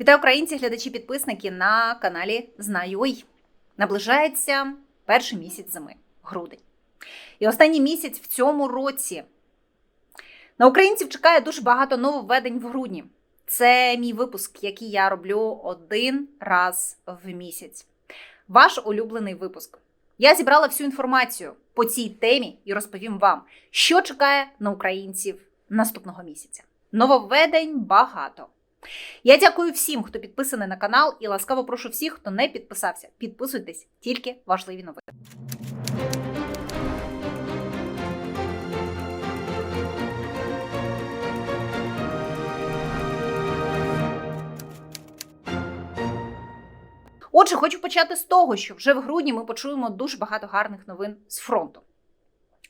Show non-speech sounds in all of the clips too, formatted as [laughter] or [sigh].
Вітаю українці, глядачі, підписники на каналі Знаю й. Наближається перший місяць зими грудень. І останній місяць в цьому році на українців чекає дуже багато нововведень в грудні. Це мій випуск, який я роблю один раз в місяць. Ваш улюблений випуск. Я зібрала всю інформацію по цій темі і розповім вам, що чекає на українців наступного місяця. Нововведень багато. Я дякую всім, хто підписаний на канал, і ласкаво прошу всіх, хто не підписався. Підписуйтесь, тільки важливі новини. Отже, хочу почати з того, що вже в грудні ми почуємо дуже багато гарних новин з фронту.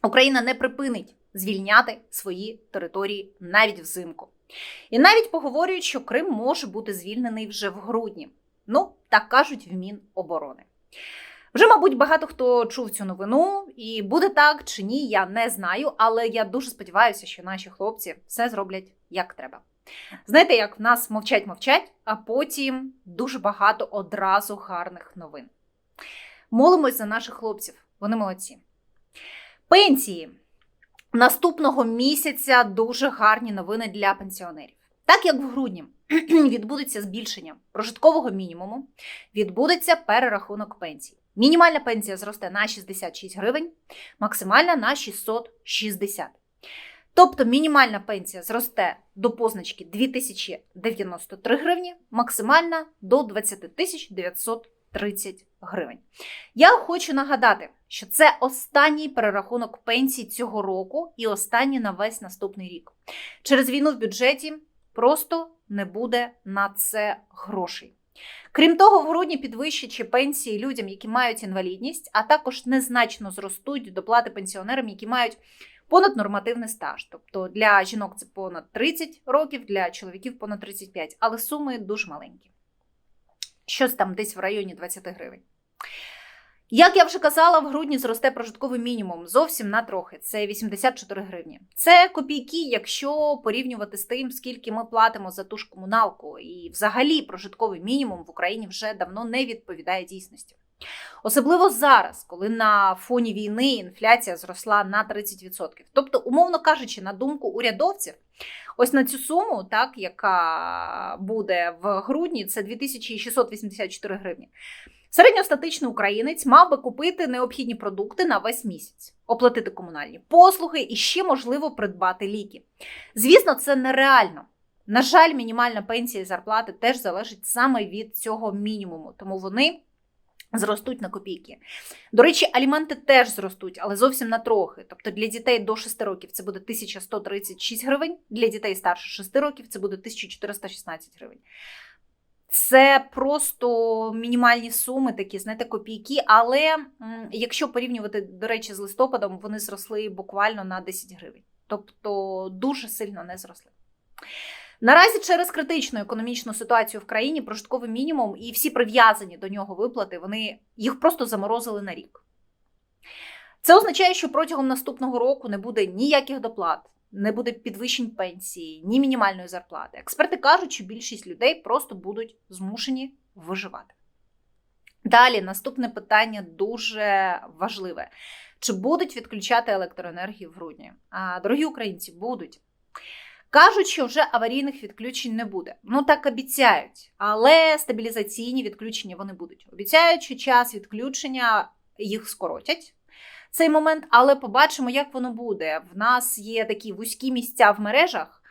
Україна не припинить звільняти свої території навіть взимку. І навіть поговорюють, що Крим може бути звільнений вже в грудні. Ну, так кажуть в Міноборони. Вже, мабуть, багато хто чув цю новину, і буде так чи ні, я не знаю, але я дуже сподіваюся, що наші хлопці все зроблять як треба. Знаєте, як в нас мовчать мовчать, а потім дуже багато одразу гарних новин. Молимось за наших хлопців, вони молодці. Пенсії. Наступного місяця дуже гарні новини для пенсіонерів. Так як в грудні [clears throat] відбудеться збільшення прожиткового мінімуму, відбудеться перерахунок пенсій. Мінімальна пенсія зросте на 66 гривень, максимальна на 660. Тобто мінімальна пенсія зросте до позначки 2093 гривні, максимальна до 20 930 гривень. Я хочу нагадати, що це останній перерахунок пенсій цього року і останній на весь наступний рік. Через війну в бюджеті просто не буде на це грошей. Крім того, в грудні підвищачі пенсії людям, які мають інвалідність, а також незначно зростуть доплати пенсіонерам, які мають понад нормативний стаж. Тобто для жінок це понад 30 років, для чоловіків понад 35, але суми дуже маленькі. Щось там десь в районі 20 гривень. Як я вже казала, в грудні зросте прожитковий мінімум зовсім на трохи. Це 84 гривні. Це копійки, якщо порівнювати з тим, скільки ми платимо за ту ж комуналку. І взагалі прожитковий мінімум в Україні вже давно не відповідає дійсності. Особливо зараз, коли на фоні війни інфляція зросла на 30%. Тобто, умовно кажучи, на думку урядовців, ось на цю суму, так, яка буде в грудні, це 2684 гривні. Середньостатичний українець мав би купити необхідні продукти на весь місяць, оплатити комунальні послуги і ще, можливо, придбати ліки. Звісно, це нереально. На жаль, мінімальна пенсія і зарплати теж залежить саме від цього мінімуму, тому вони зростуть на копійки. До речі, аліменти теж зростуть, але зовсім на трохи. Тобто для дітей до 6 років це буде 1136 гривень, для дітей старше 6 років це буде 1416 гривень. Це просто мінімальні суми, такі, знаєте, копійки. Але якщо порівнювати, до речі, з листопадом, вони зросли буквально на 10 гривень. Тобто дуже сильно не зросли. Наразі через критичну економічну ситуацію в країні прожитковий мінімум і всі прив'язані до нього виплати, вони їх просто заморозили на рік. Це означає, що протягом наступного року не буде ніяких доплат, не буде підвищень пенсії, ні мінімальної зарплати. Експерти кажуть, що більшість людей просто будуть змушені виживати. Далі, наступне питання дуже важливе: чи будуть відключати електроенергію в грудні? А, Дорогі українці, будуть. Кажуть, що вже аварійних відключень не буде. Ну так обіцяють, але стабілізаційні відключення вони будуть. Обіцяють, що час відключення їх скоротять цей момент, але побачимо, як воно буде. В нас є такі вузькі місця в мережах,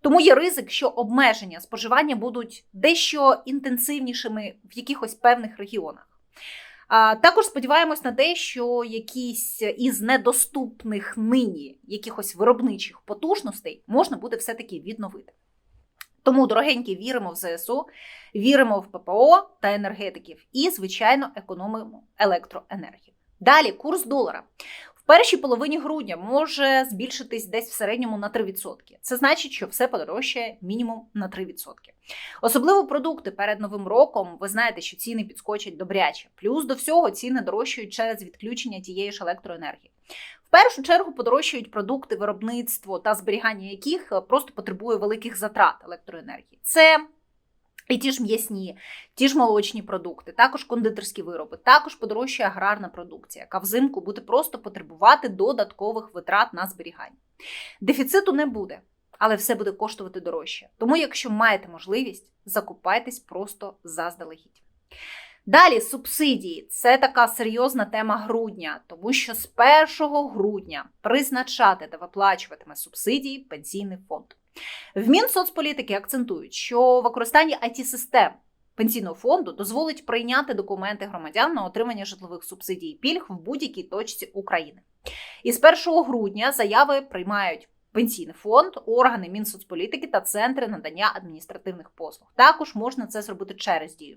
тому є ризик, що обмеження споживання будуть дещо інтенсивнішими в якихось певних регіонах. Також сподіваємось на те, що якісь із недоступних нині якихось виробничих потужностей можна буде все-таки відновити. Тому, дорогенькі, віримо в ЗСУ, віримо в ППО та енергетиків і, звичайно, економимо електроенергію. Далі курс долара. Першій половині грудня може збільшитись десь в середньому на 3%. Це значить, що все подорожчає мінімум на 3%. Особливо продукти перед новим роком. Ви знаєте, що ціни підскочать добряче. Плюс до всього ціни дорожчають через відключення тієї ж електроенергії. В першу чергу подорожчають продукти, виробництво та зберігання яких просто потребує великих затрат електроенергії. Це І ті ж м'ясні, ті ж молочні продукти, також кондитерські вироби, також подорожчає аграрна продукція, яка взимку буде просто потребувати додаткових витрат на зберігання. Дефіциту не буде, але все буде коштувати дорожче. Тому, якщо маєте можливість, закупайтесь просто заздалегідь. Далі субсидії це така серйозна тема грудня, тому що з 1 грудня призначати та виплачуватиме субсидії пенсійний фонд. В Мінсоцполітики акцентують, що використання it систем пенсійного фонду дозволить прийняти документи громадян на отримання житлових субсидій і пільг в будь-якій точці України. І з 1 грудня заяви приймають пенсійний фонд, органи Мінсоцполітики та центри надання адміністративних послуг. Також можна це зробити через дію.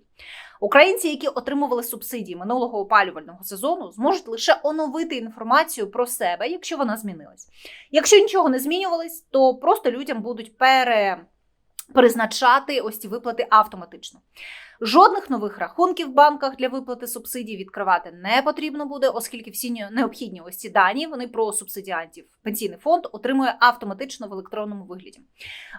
Українці, які отримували субсидії минулого опалювального сезону, зможуть лише оновити інформацію про себе, якщо вона змінилась. Якщо нічого не змінювалось, то просто людям будуть пере. Призначати ось ці виплати автоматично. Жодних нових рахунків в банках для виплати субсидій відкривати не потрібно буде, оскільки всі необхідні ось ці дані вони про субсидіантів. Пенсійний фонд отримує автоматично в електронному вигляді.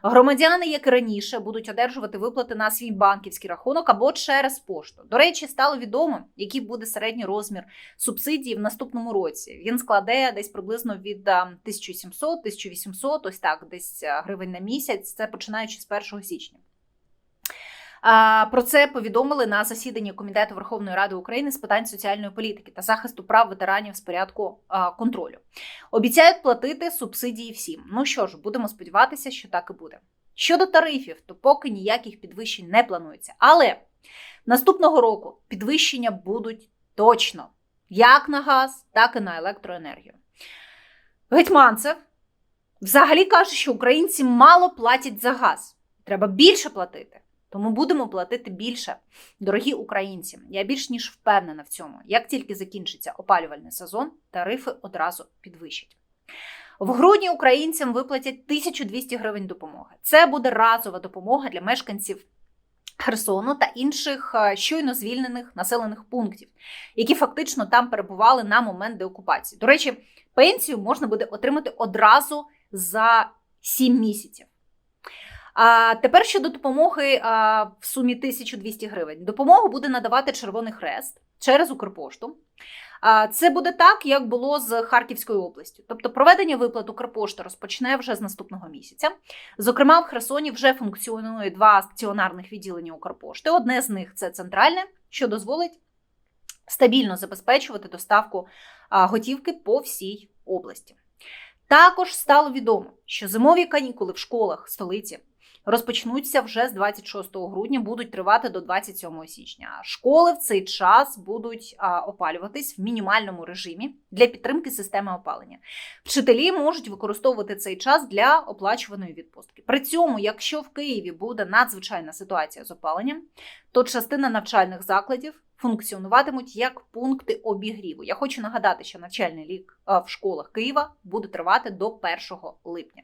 Громадяни, як і раніше, будуть одержувати виплати на свій банківський рахунок або через пошту. До речі, стало відомо, який буде середній розмір субсидії в наступному році. Він складе десь приблизно від 1700-1800, ось так, десь гривень на місяць. Це починаючи з 1 січня. Про це повідомили на засіданні Комітету Верховної Ради України з питань соціальної політики та захисту прав ветеранів з порядку контролю. Обіцяють платити субсидії всім. Ну що ж, будемо сподіватися, що так і буде. Щодо тарифів, то поки ніяких підвищень не планується. Але наступного року підвищення будуть точно як на газ, так і на електроенергію. Гетьманцев взагалі каже, що українці мало платять за газ. Треба більше платити. Тому будемо платити більше, дорогі українці. Я більш ніж впевнена в цьому. Як тільки закінчиться опалювальний сезон, тарифи одразу підвищать. В грудні українцям виплатять 1200 гривень допомоги. Це буде разова допомога для мешканців Херсону та інших е, щойно звільнених населених пунктів, які фактично там перебували на момент деокупації. До речі, пенсію можна буде отримати одразу за 7 місяців. А тепер щодо допомоги а, в сумі 1200 гривень. Допомогу буде надавати Червоний Хрест через Укрпошту. А, це буде так, як було з Харківською областю. Тобто проведення виплат Укрпошта розпочне вже з наступного місяця. Зокрема, в Херсоні вже функціонує два стаціонарних відділення Укрпошти. Одне з них це центральне, що дозволить стабільно забезпечувати доставку готівки по всій області. Також стало відомо, що зимові канікули в школах столиці розпочнуться вже з 26 грудня, будуть тривати до 27 січня. Школи в цей час будуть опалюватись в мінімальному режимі для підтримки системи опалення. Вчителі можуть використовувати цей час для оплачуваної відпустки. При цьому, якщо в Києві буде надзвичайна ситуація з опаленням, то частина навчальних закладів. Функціонуватимуть як пункти обігріву. Я хочу нагадати, що навчальний рік в школах Києва буде тривати до 1 липня.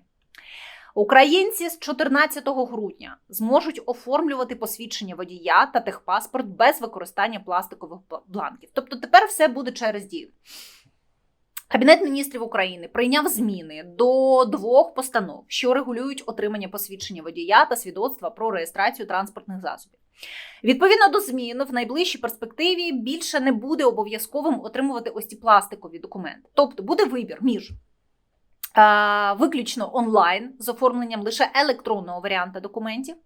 Українці з 14 грудня зможуть оформлювати посвідчення водія та техпаспорт без використання пластикових бланків. Тобто тепер все буде через дію. Кабінет міністрів України прийняв зміни до двох постанов, що регулюють отримання посвідчення водія та свідоцтва про реєстрацію транспортних засобів. Відповідно до змін, в найближчій перспективі більше не буде обов'язковим отримувати ось ці пластикові документи. Тобто буде вибір між виключно онлайн з оформленням лише електронного варіанта документів,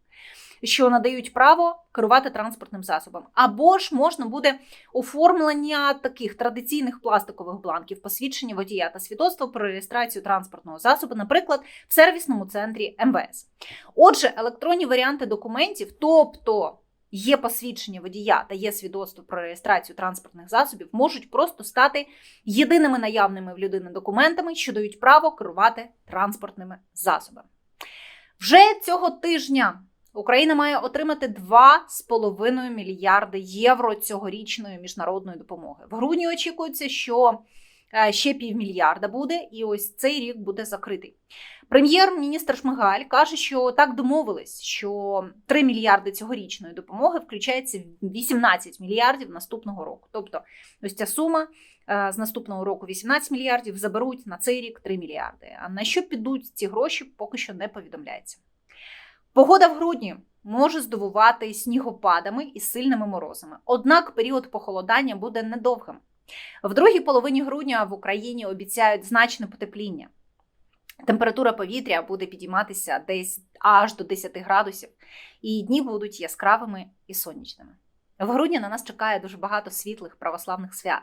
що надають право керувати транспортним засобом. Або ж можна буде оформлення таких традиційних пластикових бланків, посвідчення водія та свідоцтво про реєстрацію транспортного засобу, наприклад, в сервісному центрі МВС. Отже, електронні варіанти документів, тобто є посвідчення водія та є свідоцтво про реєстрацію транспортних засобів, можуть просто стати єдиними наявними в людини документами, що дають право керувати транспортними засобами. Вже цього тижня Україна має отримати 2,5 мільярди євро цьогорічної міжнародної допомоги. В грудні очікується, що ще півмільярда буде, і ось цей рік буде закритий. Прем'єр-міністр Шмигаль каже, що так домовились, що 3 мільярди цьогорічної допомоги включається в 18 мільярдів наступного року. Тобто, ось ця сума е, з наступного року 18 мільярдів заберуть на цей рік 3 мільярди. А на що підуть ці гроші, поки що не повідомляється. Погода в грудні може здивувати снігопадами і сильними морозами. Однак період похолодання буде недовгим. В другій половині грудня в Україні обіцяють значне потепління. Температура повітря буде підійматися десь аж до 10 градусів, і дні будуть яскравими і сонячними. В грудні на нас чекає дуже багато світлих православних свят: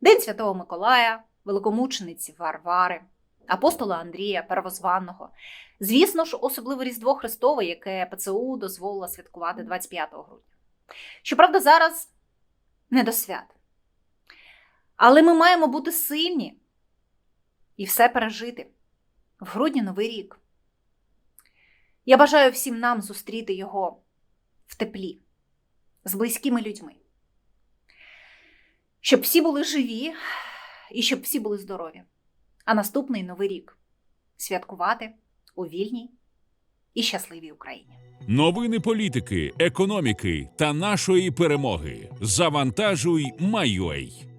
День Святого Миколая, Великомучениці Варвари, апостола Андрія, Первозванного. Звісно ж, особливо Різдво Христове, яке ПЦУ дозволила святкувати 25 грудня. Щоправда, зараз не до свят. Але ми маємо бути сильні і все пережити. В грудні новий рік. Я бажаю всім нам зустріти його в теплі, з близькими людьми. Щоб всі були живі і щоб всі були здорові. А наступний новий рік святкувати у вільній і щасливій Україні. Новини політики, економіки та нашої перемоги. Завантажуй, Майой.